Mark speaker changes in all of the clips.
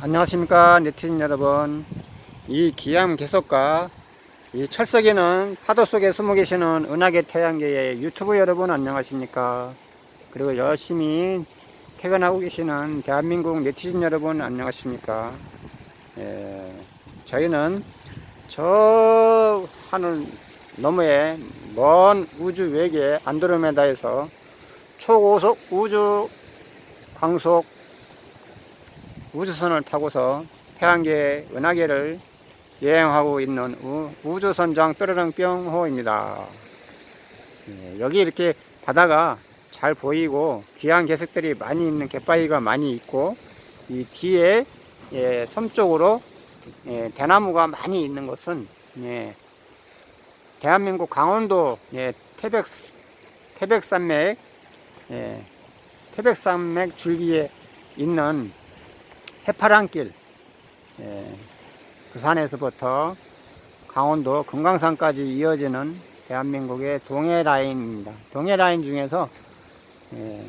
Speaker 1: 안녕하십니까 네티즌 여러분. 이 기암 개석과 이 철석이는 파도 속에 숨어 계시는 은하계 태양계의 유튜브 여러분 안녕하십니까? 그리고 열심히 퇴근하고 계시는 대한민국 네티즌 여러분 안녕하십니까? 예, 저희는 저 하늘 너머에 먼 우주 외계 안드로메다에서 초고속 우주 광속 우주선을 타고서 태양계 은하계를 여행하고 있는 우- 우주선장 뾰로롱뿅호입니다. 예, 여기 이렇게 바다가 잘 보이고 귀한 개색들이 많이 있는 갯바위가 많이 있고 이 뒤에 예, 섬 쪽으로 예, 대나무가 많이 있는 곳은 예, 대한민국 강원도 예, 태백 태백산맥 예, 태백산맥 줄기에 있는 해파랑길 예, 부산에서부터 강원도 금강산까지 이어지는 대한민국의 동해 라인입니다. 동해 라인 중에서 예,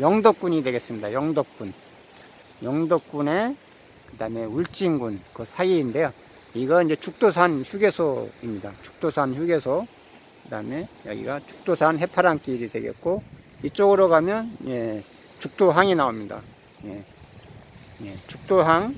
Speaker 1: 영덕군이 되겠습니다. 영덕군. 영덕군의 그다음에 울진군 그 사이인데요. 이거 이제 죽도산 휴게소입니다. 죽도산 휴게소. 그다음에 여기가 죽도산 해파랑길이 되겠고 이쪽으로 가면 예, 죽도항이 나옵니다. 예. 예, 죽도항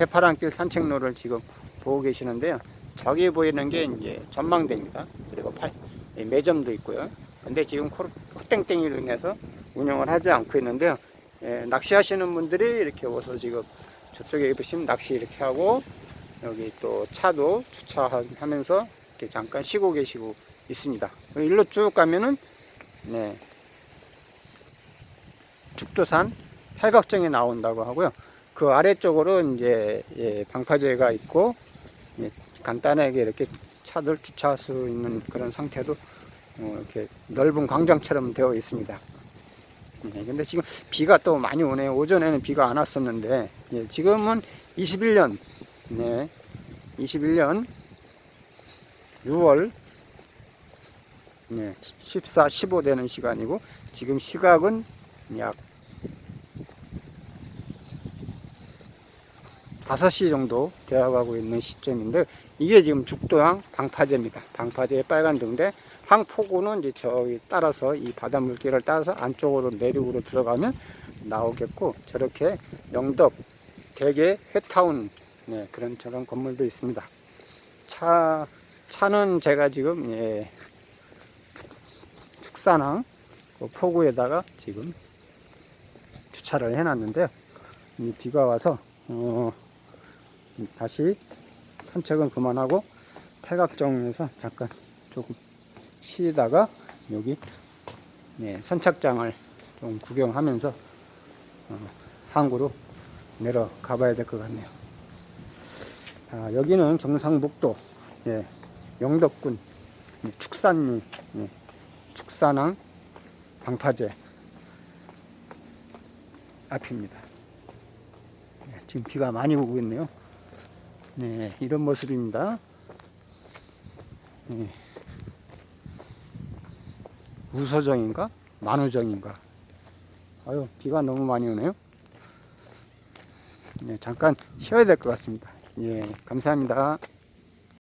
Speaker 1: 해파랑길 산책로를 지금 보고 계시는데요. 저기 보이는 게 이제 전망대입니다. 그리고 팔, 예, 매점도 있고요. 근데 지금 코- 코땡땡이로 인해서 운영을 하지 않고 있는데요. 예, 낚시하시는 분들이 이렇게 와서 지금 저쪽에 보시면 낚시 이렇게 하고 여기 또 차도 주차하면서 이렇게 잠깐 쉬고 계시고 있습니다. 일로 쭉 가면은 네, 죽도산 팔각정이 나온다고 하고요. 그 아래쪽으로 이제 예, 방파제가 있고 예, 간단하게 이렇게 차들 주차할 수 있는 그런 상태도 어, 이렇게 넓은 광장처럼 되어 있습니다. 예, 근데 지금 비가 또 많이 오네요. 오전에는 비가 안 왔었는데 예, 지금은 21년 네, 21년 6월 네, 14, 15 되는 시간이고 지금 시각은 약 5시 정도 되어가고 있는 시점인데 이게 지금 죽도항 방파제입니다. 방파제의 빨간 등대 항포구는 이제 저기 따라서 이 바다 물길을 따라서 안쪽으로 내륙으로 들어가면 나오겠고 저렇게 영덕 대게 회타운 네, 그런 저런 건물도 있습니다. 차 차는 제가 지금 예, 축, 축산항 그 포구에다가 지금 주차를 해놨는데요. 이 비가 와서 어, 다시 산책은 그만하고 팔각정에서 잠깐 조금 쉬다가 여기 네, 선착장을 좀 구경하면서 어, 항구로 내려가 봐야 될 것 같네요. 아, 여기는 경상북도 예, 영덕군 예, 축산리 예, 축산항 방파제 앞입니다. 네, 지금 비가 많이 오고 있네요. 네, 이런 모습입니다. 네. 우서정인가? 만우정인가? 아유, 비가 너무 많이 오네요. 네, 잠깐 쉬어야 될 것 같습니다. 예, 감사합니다.